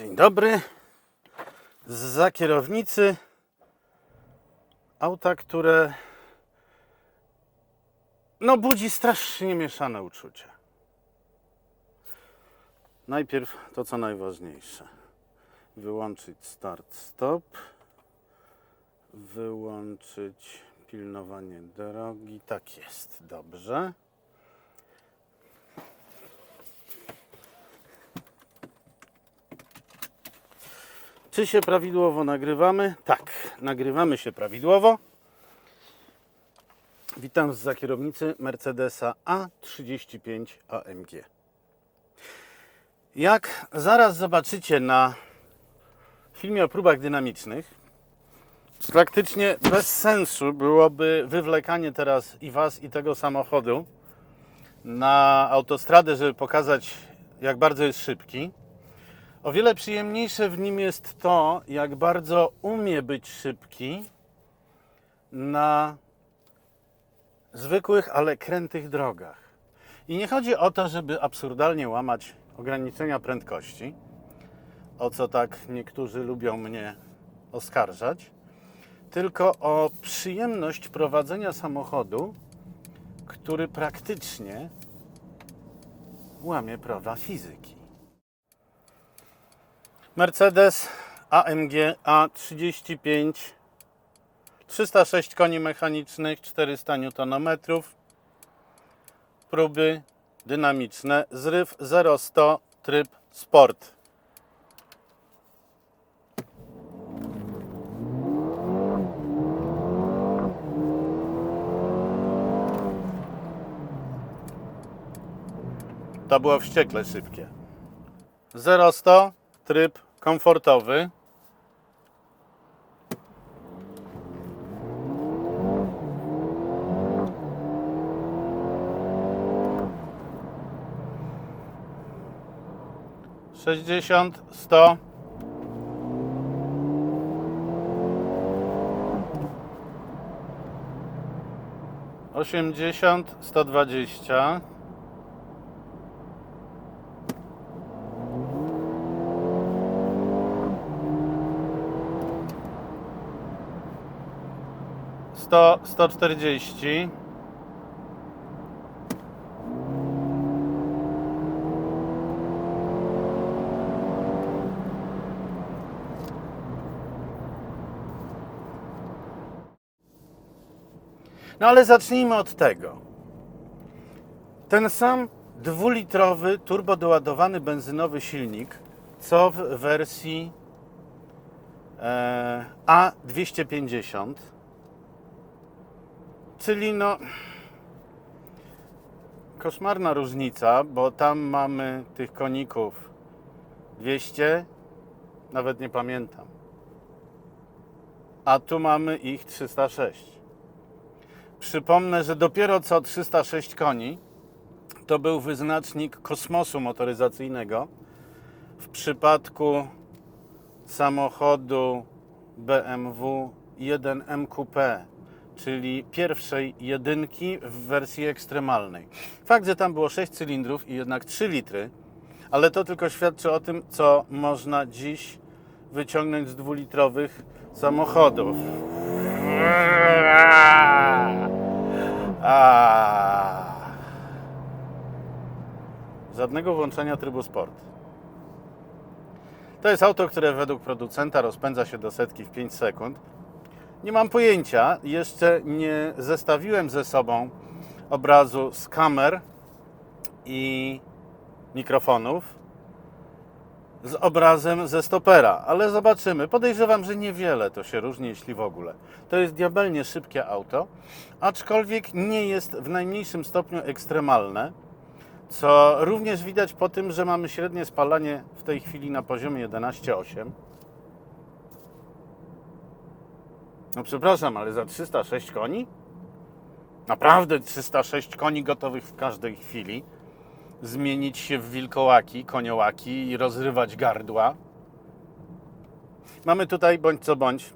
Dzień dobry. Za kierownicy auta, które no budzi strasznie mieszane uczucia. Najpierw to, co najważniejsze. Wyłączyć start stop. Wyłączyć pilnowanie drogi. Tak jest, dobrze. Czy się prawidłowo nagrywamy? Tak, nagrywamy się prawidłowo. Witam z kierownicy Mercedesa A35 AMG. Jak zaraz zobaczycie na filmie o próbach dynamicznych, praktycznie bez sensu byłoby wywlekanie teraz i Was, i tego samochodu na autostradę, żeby pokazać, jak bardzo jest szybki. O wiele przyjemniejsze w nim jest to, jak bardzo umie być szybki na zwykłych, ale krętych drogach. I nie chodzi o to, żeby absurdalnie łamać ograniczenia prędkości, o co tak niektórzy lubią mnie oskarżać, tylko o przyjemność prowadzenia samochodu, który praktycznie łamie prawa fizyki. Mercedes AMG A35 306 koni mechanicznych, 400 Nm. Próby dynamiczne. Zryw 0-100 tryb Sport. To było wściekle szybkie. 0-100 tryb komfortowy. Sześćdziesiąt, sto. Osiemdziesiąt, sto dwadzieścia. Sto, sto czterdzieści. No ale zacznijmy od tego. Ten sam dwulitrowy turbodoładowany benzynowy silnik, co w wersji e, A250, czyli no koszmarna różnica, bo tam mamy tych koników 200, nawet nie pamiętam. A tu mamy ich 306. Przypomnę, że dopiero co 306 koni to był wyznacznik kosmosu motoryzacyjnego. W przypadku samochodu BMW 1 MQP, czyli pierwszej jedynki w wersji ekstremalnej. Fakt, że tam było 6 cylindrów i jednak 3 litry, ale to tylko świadczy o tym, co można dziś wyciągnąć z dwulitrowych samochodów. Żadnego włączenia trybu sport. To jest auto, które według producenta rozpędza się do setki w 5 sekund. Nie mam pojęcia, jeszcze nie zestawiłem ze sobą obrazu z kamer i mikrofonów z obrazem ze stopera, ale zobaczymy. Podejrzewam, że niewiele to się różni, jeśli w ogóle. To jest diabelnie szybkie auto, aczkolwiek nie jest w najmniejszym stopniu ekstremalne, co również widać po tym, że mamy średnie spalanie w tej chwili na poziomie 11,8. No przepraszam, ale za 306 koni? Naprawdę 306 koni gotowych w każdej chwili zmienić się w wilkołaki, koniołaki i rozrywać gardła. Mamy tutaj bądź co bądź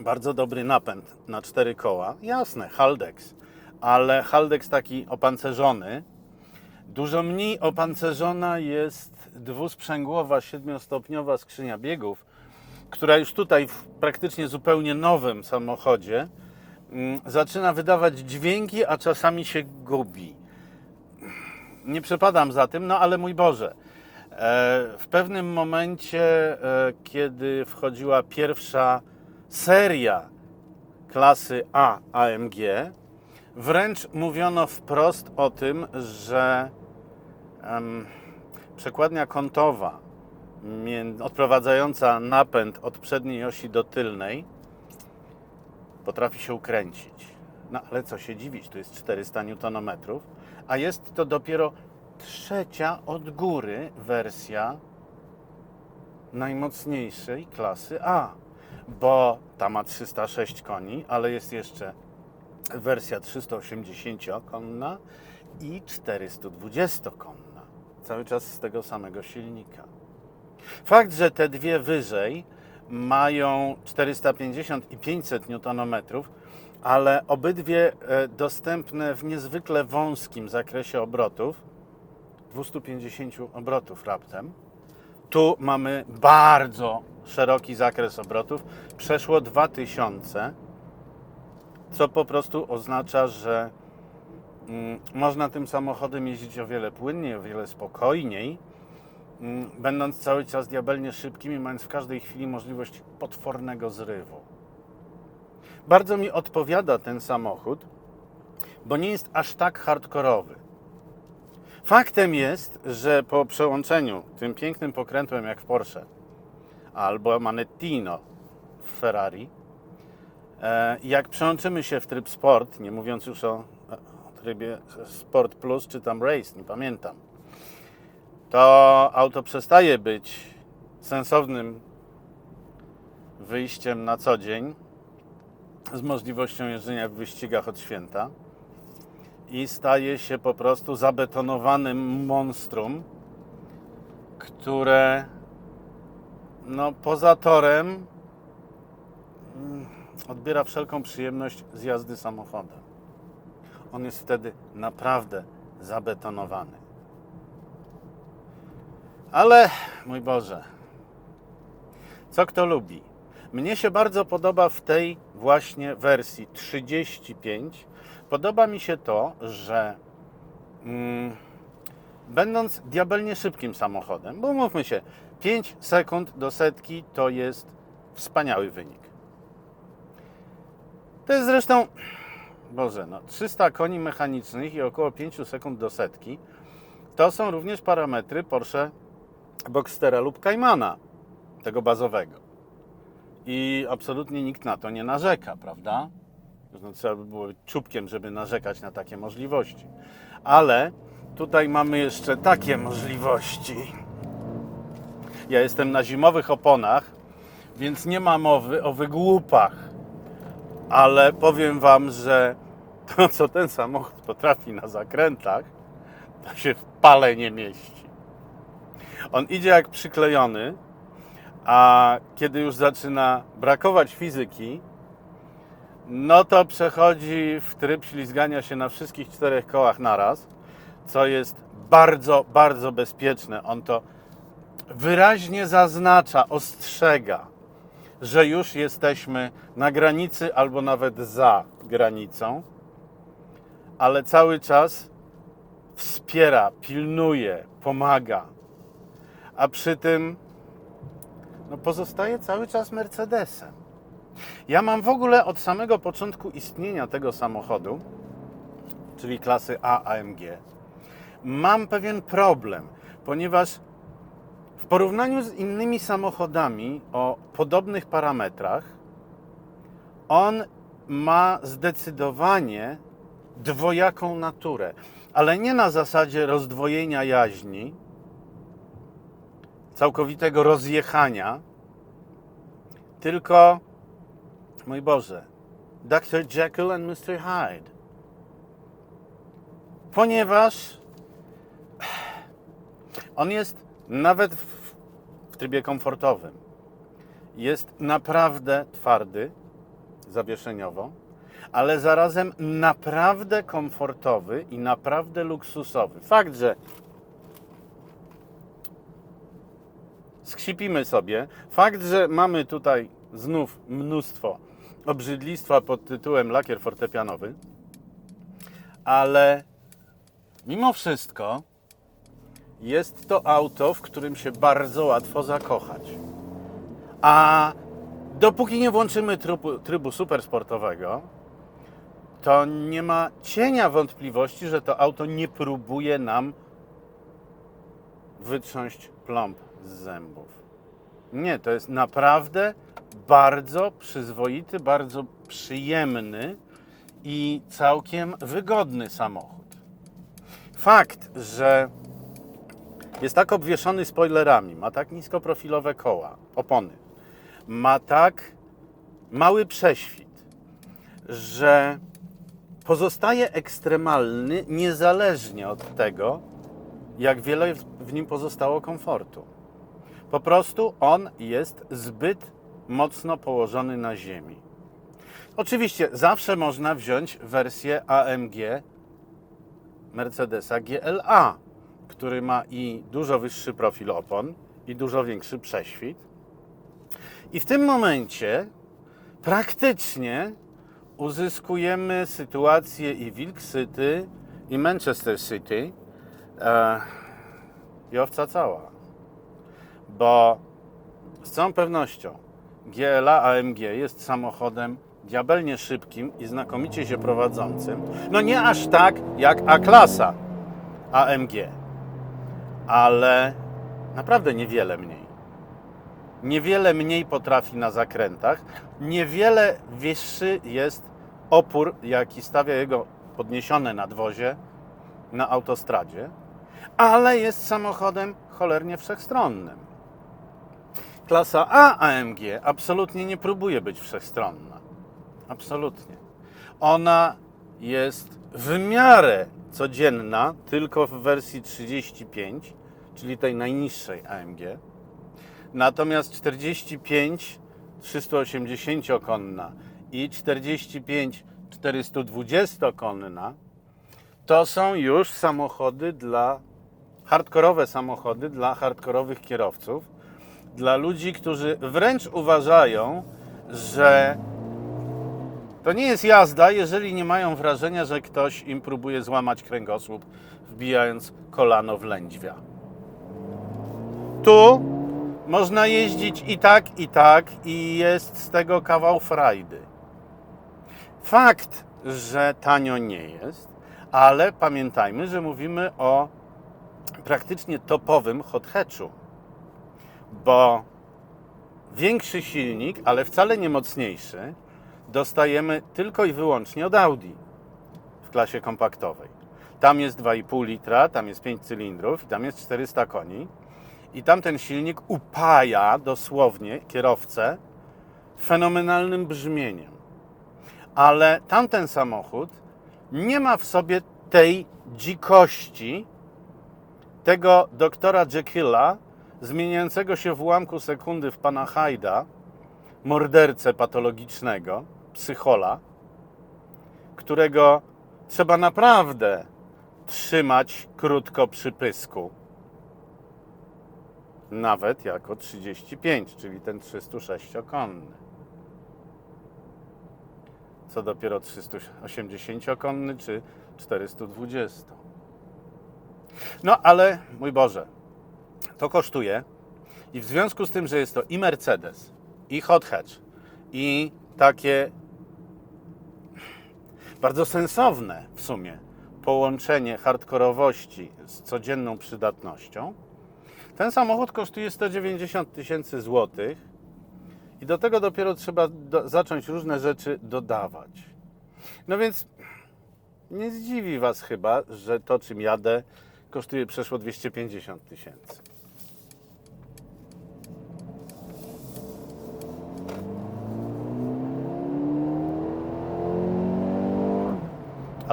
bardzo dobry napęd na cztery koła. Jasne, Haldex, ale Haldex taki opancerzony. Dużo mniej opancerzona jest dwusprzęgłowa, siedmiostopniowa skrzynia biegów, która już tutaj w praktycznie zupełnie nowym samochodzie mm, zaczyna wydawać dźwięki, a czasami się gubi. Nie przepadam za tym, no ale mój Boże. e, W pewnym momencie, e, kiedy wchodziła pierwsza seria klasy A AMG, wręcz mówiono wprost o tym, że przekładnia kątowa odprowadzająca napęd od przedniej osi do tylnej potrafi się ukręcić. No ale co się dziwić, tu jest 400 Nm, a jest to dopiero trzecia od góry wersja najmocniejszej klasy A, bo ta ma 306 koni, ale jest jeszcze wersja 380-konna i 420-konna. Cały czas z tego samego silnika. Fakt, że te dwie wyżej mają 450 i 500 Nm, ale obydwie e, dostępne w niezwykle wąskim zakresie obrotów, 250 obrotów raptem. Tu mamy bardzo szeroki zakres obrotów, przeszło 2000, co po prostu oznacza, że mm, można tym samochodem jeździć o wiele płynniej, o wiele spokojniej, będąc cały czas diabelnie szybkim i mając w każdej chwili możliwość potwornego zrywu. Bardzo mi odpowiada ten samochód, bo nie jest aż tak hardkorowy. Faktem jest, że po przełączeniu tym pięknym pokrętłem jak w Porsche albo Manettino w Ferrari, e, jak przełączymy się w tryb sport, nie mówiąc już o e, o trybie Sport Plus czy tam Race, nie pamiętam, to auto przestaje być sensownym wyjściem na co dzień z możliwością jeżdżenia w wyścigach od święta i staje się po prostu zabetonowanym monstrum, które no, poza torem mm, odbiera wszelką przyjemność z jazdy samochodem. On jest wtedy naprawdę zabetonowany. Ale, mój Boże, co kto lubi? Mnie się bardzo podoba w tej właśnie wersji 35. Podoba mi się to, że mm, będąc diabelnie szybkim samochodem, bo mówmy się, 5 sekund do setki to jest wspaniały wynik. To jest zresztą, Boże, no, 300 koni mechanicznych i około 5 sekund do setki to są również parametry Porsche Boxstera lub Caymana, tego bazowego. I absolutnie nikt na to nie narzeka, prawda? No, trzeba by było czubkiem, żeby narzekać na takie możliwości. Ale tutaj mamy jeszcze takie możliwości. Ja jestem na zimowych oponach, więc nie ma mowy o wygłupach. Ale powiem Wam, że to, co ten samochód potrafi na zakrętach, to się w pale nie mieści. On idzie jak przyklejony, a kiedy już zaczyna brakować fizyki, no to przechodzi w tryb ślizgania się na wszystkich czterech kołach naraz, co jest bardzo, bardzo bezpieczne. On to wyraźnie zaznacza, ostrzega, że już jesteśmy na granicy albo nawet za granicą, ale cały czas wspiera, pilnuje, pomaga, a przy tym no, pozostaje cały czas Mercedesem. Ja mam w ogóle od samego początku istnienia tego samochodu, czyli klasy A AMG, mam pewien problem, ponieważ w porównaniu z innymi samochodami o podobnych parametrach, on ma zdecydowanie dwojaką naturę, ale nie na zasadzie rozdwojenia jaźni, całkowitego rozjechania, tylko, mój Boże, Dr. Jekyll and Mr. Hyde. Ponieważ on jest nawet w, w trybie komfortowym. Jest naprawdę twardy zawieszeniowo, ale zarazem naprawdę komfortowy i naprawdę luksusowy. Fakt, że pokrzipimy sobie. Fakt, że mamy tutaj znów mnóstwo obrzydlistwa pod tytułem lakier fortepianowy, ale mimo wszystko jest to auto, w którym się bardzo łatwo zakochać. A dopóki nie włączymy trybu, trybu supersportowego, to nie ma cienia wątpliwości, że to auto nie próbuje nam wytrząść plomb zębów. Nie, to jest naprawdę bardzo przyzwoity, bardzo przyjemny i całkiem wygodny samochód. Fakt, że jest tak obwieszony spoilerami, ma tak niskoprofilowe koła, opony, ma tak mały prześwit, że pozostaje ekstremalny niezależnie od tego, jak wiele w nim pozostało komfortu. Po prostu on jest zbyt mocno położony na ziemi. Oczywiście zawsze można wziąć wersję AMG Mercedesa GLA, który ma i dużo wyższy profil opon, i dużo większy prześwit. I w tym momencie praktycznie uzyskujemy sytuację i Wilk City, i Manchester City, e, i owca cała. Bo z całą pewnością GLA AMG jest samochodem diabelnie szybkim i znakomicie się prowadzącym. No nie aż tak jak A-klasa AMG, ale naprawdę niewiele mniej. Niewiele mniej potrafi na zakrętach, niewiele wyższy jest opór, jaki stawia jego podniesione nadwozie na autostradzie, ale jest samochodem cholernie wszechstronnym. Klasa A AMG absolutnie nie próbuje być wszechstronna. Absolutnie. Ona jest w miarę codzienna, tylko w wersji 35, czyli tej najniższej AMG. Natomiast 45 380-konna i 45 420-konna to są już samochody dla hardkorowe samochody dla hardkorowych kierowców, dla ludzi, którzy wręcz uważają, że to nie jest jazda, jeżeli nie mają wrażenia, że ktoś im próbuje złamać kręgosłup, wbijając kolano w lędźwia. Tu można jeździć i tak, i tak, i jest z tego kawał frajdy. Fakt, że tanio nie jest, ale pamiętajmy, że mówimy o praktycznie topowym hot hatchu, bo większy silnik, ale wcale nie mocniejszy, dostajemy tylko i wyłącznie od Audi w klasie kompaktowej. Tam jest 2,5 litra, tam jest 5 cylindrów i tam jest 400 koni. I tamten silnik upaja dosłownie kierowcę fenomenalnym brzmieniem. Ale tamten samochód nie ma w sobie tej dzikości, tego doktora Jekylla, zmieniającego się w ułamku sekundy w pana Hyda, mordercę patologicznego, psychola, którego trzeba naprawdę trzymać krótko przy pysku. Nawet jako 35, czyli ten 306-konny. Co dopiero 380-konny czy 420. No ale, mój Boże, to kosztuje i w związku z tym, że jest to i Mercedes, i hot hatch, i takie bardzo sensowne w sumie połączenie hardkorowości z codzienną przydatnością, ten samochód kosztuje 190 tysięcy złotych i do tego dopiero trzeba do, zacząć różne rzeczy dodawać. No więc nie zdziwi Was chyba, że to czym jadę kosztuje przeszło 250 tysięcy.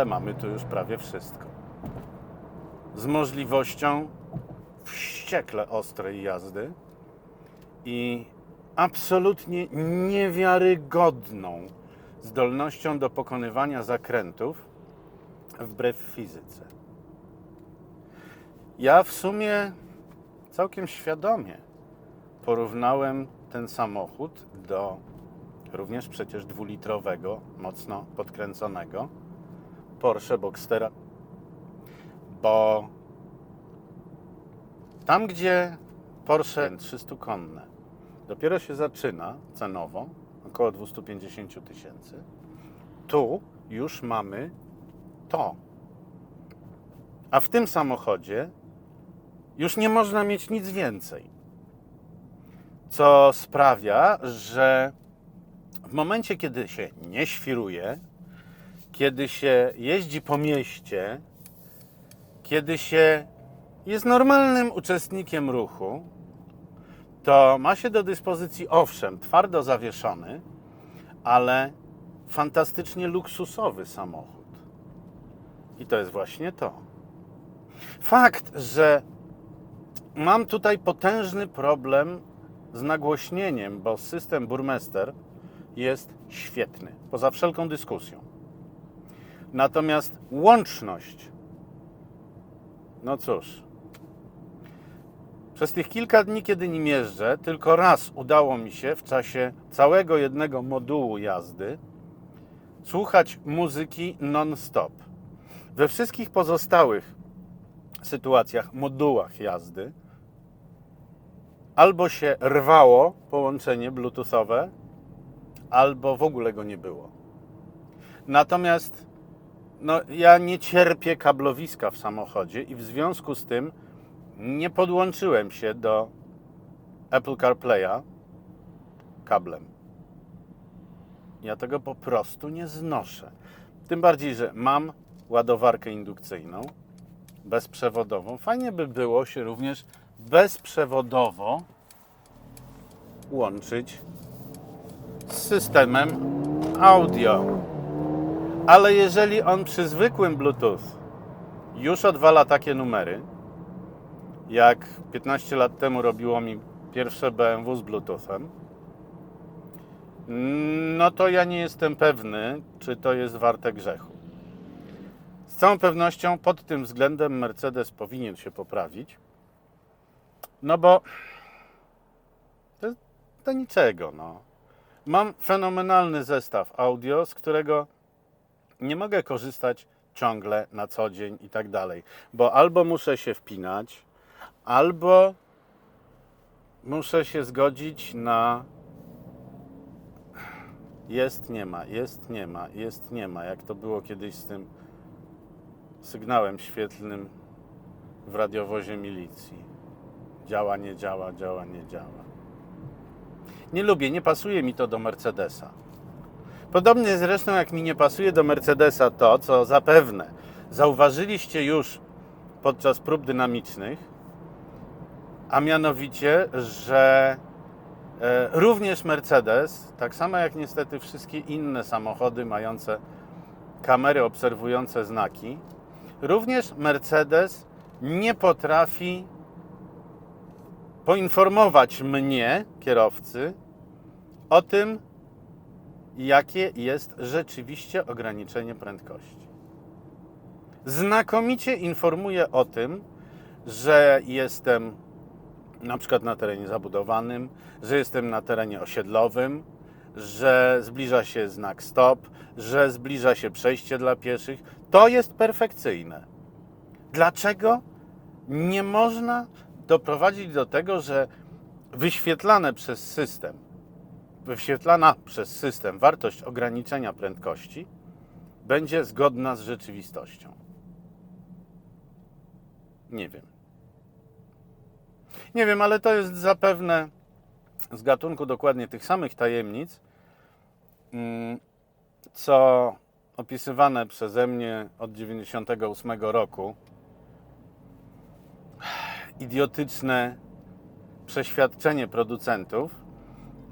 Ale mamy tu już prawie wszystko. Z możliwością wściekle ostrej jazdy i absolutnie niewiarygodną zdolnością do pokonywania zakrętów wbrew fizyce. Ja w sumie całkiem świadomie porównałem ten samochód do również przecież dwulitrowego, mocno podkręconego Porsche Boxstera, bo tam, gdzie Porsche 300 konne dopiero się zaczyna cenowo, około 250 tysięcy, tu już mamy to. A w tym samochodzie już nie można mieć nic więcej. Co sprawia, że w momencie, kiedy się nie świruje, kiedy się jeździ po mieście, kiedy się jest normalnym uczestnikiem ruchu, to ma się do dyspozycji, owszem, twardo zawieszony, ale fantastycznie luksusowy samochód. I to jest właśnie to. Fakt, że mam tutaj potężny problem z nagłośnieniem, bo system Burmester jest świetny, poza wszelką dyskusją. Natomiast łączność, no cóż, przez tych kilka dni, kiedy nim jeżdżę, tylko raz udało mi się w czasie całego jednego modułu jazdy słuchać muzyki non-stop. We wszystkich pozostałych sytuacjach, modułach jazdy, albo się rwało połączenie bluetoothowe, albo w ogóle go nie było. Natomiast no, ja nie cierpię kablowiska w samochodzie i w związku z tym nie podłączyłem się do Apple CarPlaya kablem. Ja tego po prostu nie znoszę. Tym bardziej, że mam ładowarkę indukcyjną, bezprzewodową. Fajnie by było się również bezprzewodowo łączyć z systemem audio. Ale jeżeli on przy zwykłym Bluetooth już odwala takie numery, jak 15 lat temu robiło mi pierwsze BMW z Bluetoothem, no to ja nie jestem pewny, czy to jest warte grzechu. Z całą pewnością pod tym względem Mercedes powinien się poprawić, no bo to, to niczego, no. Mam fenomenalny zestaw audio, z którego nie mogę korzystać ciągle na co dzień i tak dalej, bo albo muszę się wpinać, albo muszę się zgodzić na jest, nie ma, jest, nie ma, jest, nie ma, jak to było kiedyś z tym sygnałem świetlnym w radiowozie milicji. Działa, nie działa, działa, nie działa. Nie lubię, nie pasuje mi to do Mercedesa. Podobnie zresztą jak mi nie pasuje do Mercedesa to, co zapewne zauważyliście już podczas prób dynamicznych, a mianowicie, że e, również Mercedes, tak samo jak niestety wszystkie inne samochody mające kamery obserwujące znaki, również Mercedes nie potrafi poinformować mnie, kierowcy, o tym, jakie jest rzeczywiście ograniczenie prędkości. Znakomicie informuje o tym, że jestem na przykład na terenie zabudowanym, że jestem na terenie osiedlowym, że zbliża się znak stop, że zbliża się przejście dla pieszych. To jest perfekcyjne. Dlaczego nie można doprowadzić do tego, że wyświetlane przez system, wyświetlana przez system wartość ograniczenia prędkości będzie zgodna z rzeczywistością? Nie wiem. Nie wiem, ale to jest zapewne z gatunku dokładnie tych samych tajemnic, mm, co opisywane przeze mnie od 98 roku idiotyczne przeświadczenie producentów,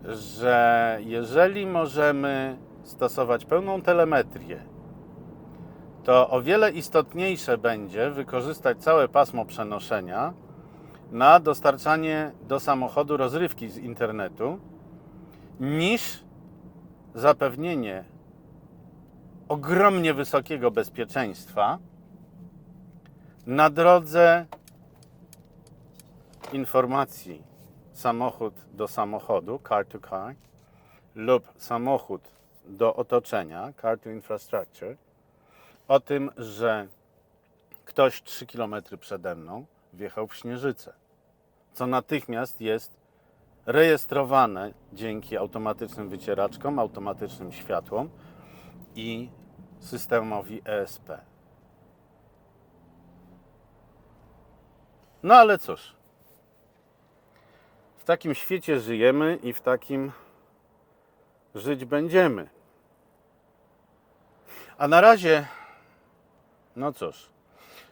że jeżeli możemy stosować pełną telemetrię, to o wiele istotniejsze będzie wykorzystać całe pasmo przenoszenia na dostarczanie do samochodu rozrywki z internetu, niż zapewnienie ogromnie wysokiego bezpieczeństwa na drodze informacji samochód do samochodu, car to car, lub samochód do otoczenia, car to infrastructure, o tym, że ktoś 3 km przede mną wjechał w śnieżycę, co natychmiast jest rejestrowane dzięki automatycznym wycieraczkom, automatycznym światłom i systemowi ESP. No ale cóż, takim świecie żyjemy i w takim żyć będziemy. A na razie, no cóż,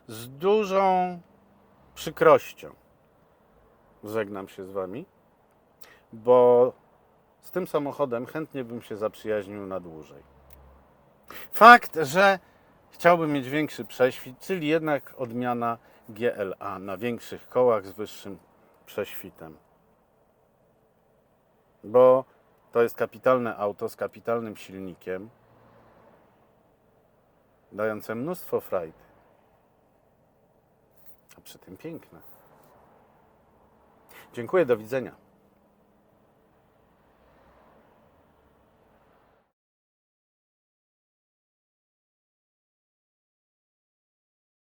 z dużą przykrością żegnam się z Wami, bo z tym samochodem chętnie bym się zaprzyjaźnił na dłużej. Fakt, że chciałbym mieć większy prześwit, czyli jednak odmiana GLA na większych kołach z wyższym prześwitem. Bo to jest kapitalne auto z kapitalnym silnikiem, dające mnóstwo frajdy, a przy tym piękne. Dziękuję, do widzenia.